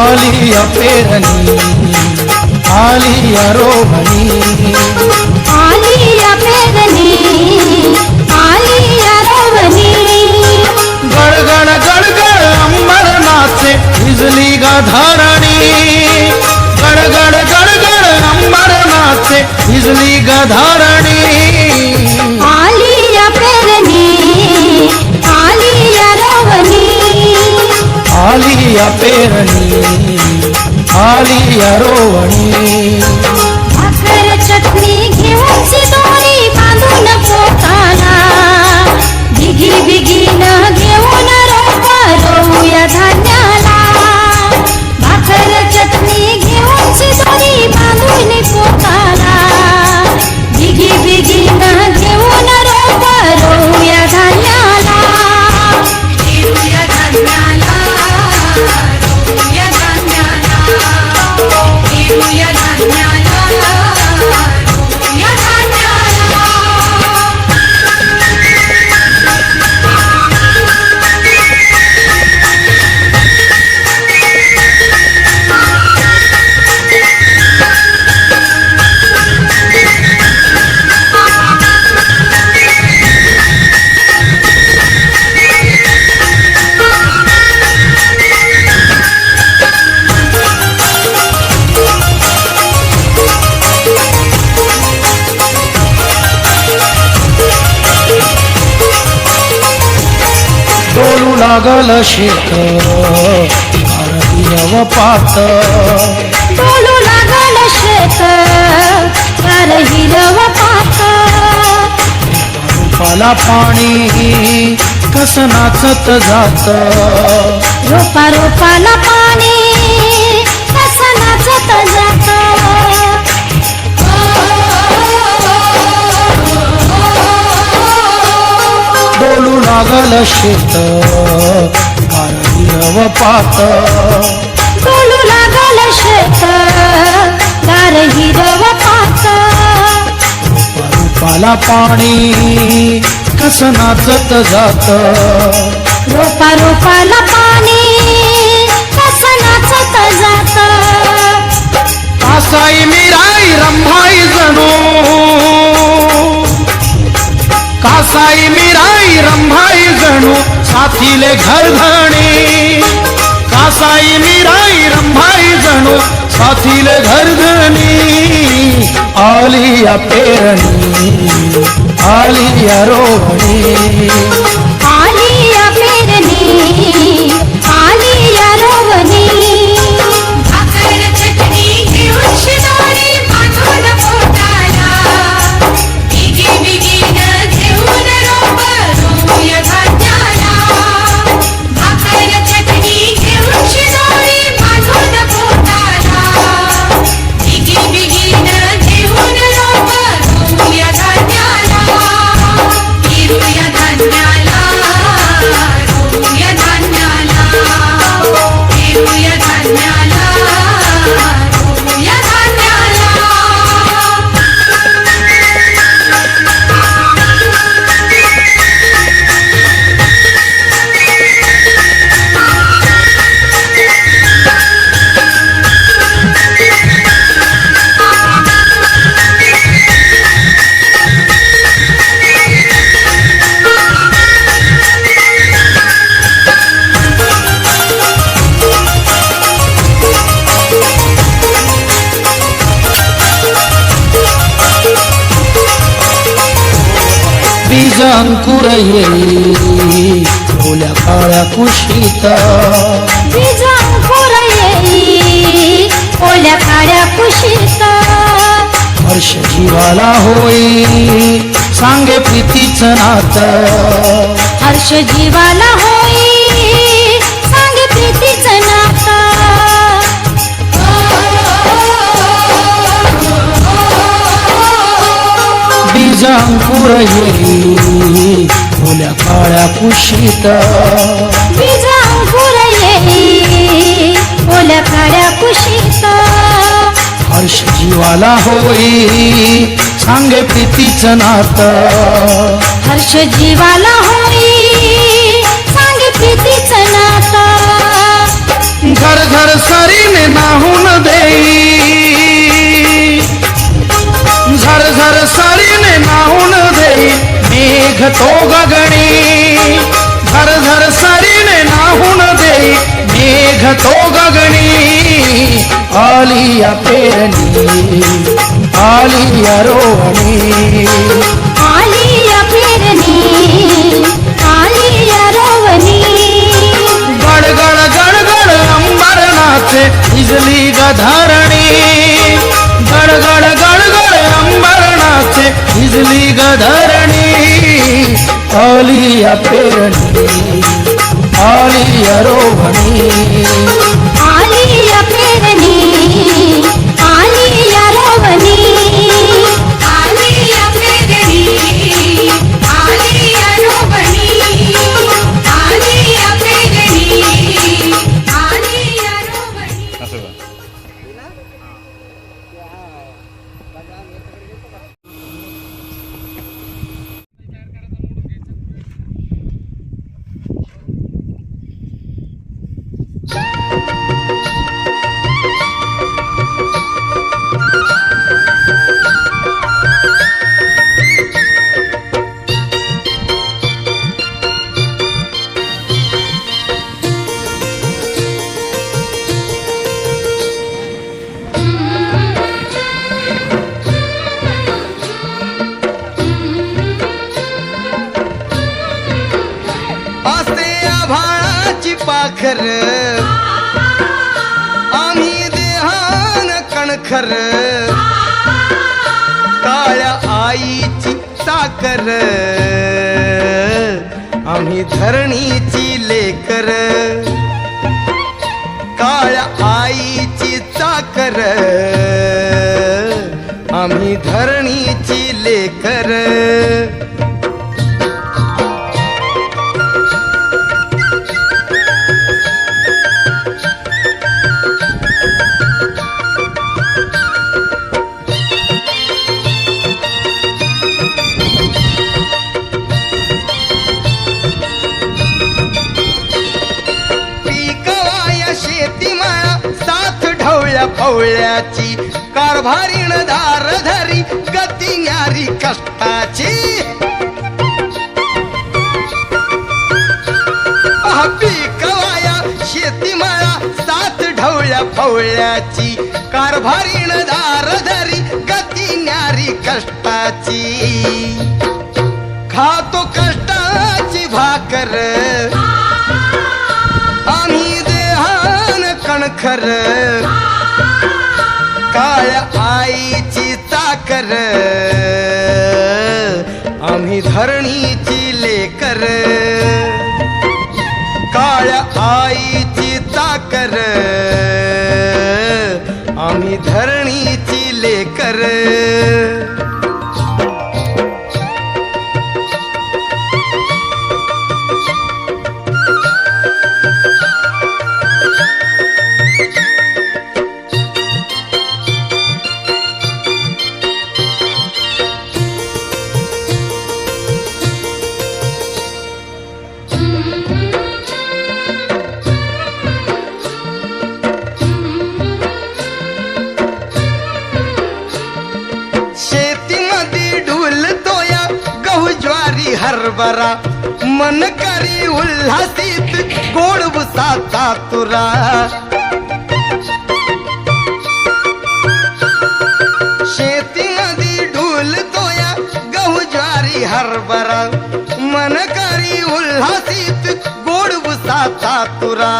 ఆలియా పేరని ఆలియా రోమని आली पेरणी आली रोवणी भाकर चटणी घेऊन दोरी बांधून पोटाला बिगी बिगी न घेऊन लागल शेत भारतीय पात डोलू लागल शेत कार हिरव पात पाला पाणी कस नाचत जात. रोपा रोपाला पाणी शेत व पात. डोलू लागल शेत हिरव पात. पाला पाणी कस नाचत जात. रोपा रोपाला पाणी कसं नाचत जात. कासाई मिराई रंभाई जणू. कासाई मिराई रंभाई जणू साथीले घरधणी. कासाई मीराई रंभाई जणू साथीले घरधणी. आली या पेरणी आली या रोवणी बीज अंकुर येई ओल्या काळ्या कुशीत. बीज अंकुर येई ओल्या काळ्या कुशीत. हर्ष जीवाला होई सांगे प्रीतीचं नात. हर्ष जीवाला होई अंकुर येई ओल्या काळ्या कुशीत. अंकुर येई काळ्या कुशीत. हर्ष जीवाला होई सांगे प्रीतीचं नात. हर्ष जीवाला होई सांगे प्रीतीचं नातं. झरझर सरीने नाहून मेघ तो गगणी झरझर सरीने नाहून देई मेघ तो गगणी आलिया पेरणी आलिया रोवणी आलिया पेरणी आलिया रोवणी गडगड गडगड अंबर नाचे भिजली गधारणी गडगड गडगड अंबर नाचे भिजली गधारणी आलिया पेरणी आलिया पाखर। आम्ही देहान कणखर। काळ्या आईची साकर आम्ही धरणीची लेकर। काळ्या आईची चाकर आम्ही धरणीची लेकर। फवळ्याची कारभारीण धारधरी गती न्यारी कष्टाची. पिकवाया शेती माया साथ ढवळ्या फवळ्याची कारभारीण धारधरी गती न्यारी कष्टाची. खातो कष्टाची भाकर. आम्ही देहान कणखर. आईची चाकर आम्ही धरणीची लेकर. काळ्या आईची चाकर हरभरा मन करी उल्हासित गोड उसाचा तुरा। शेतीमध्ये ढोल तोया गहू ज्वारी हरभरा। मन करी उल्हासित गोड उसाचा तुरा।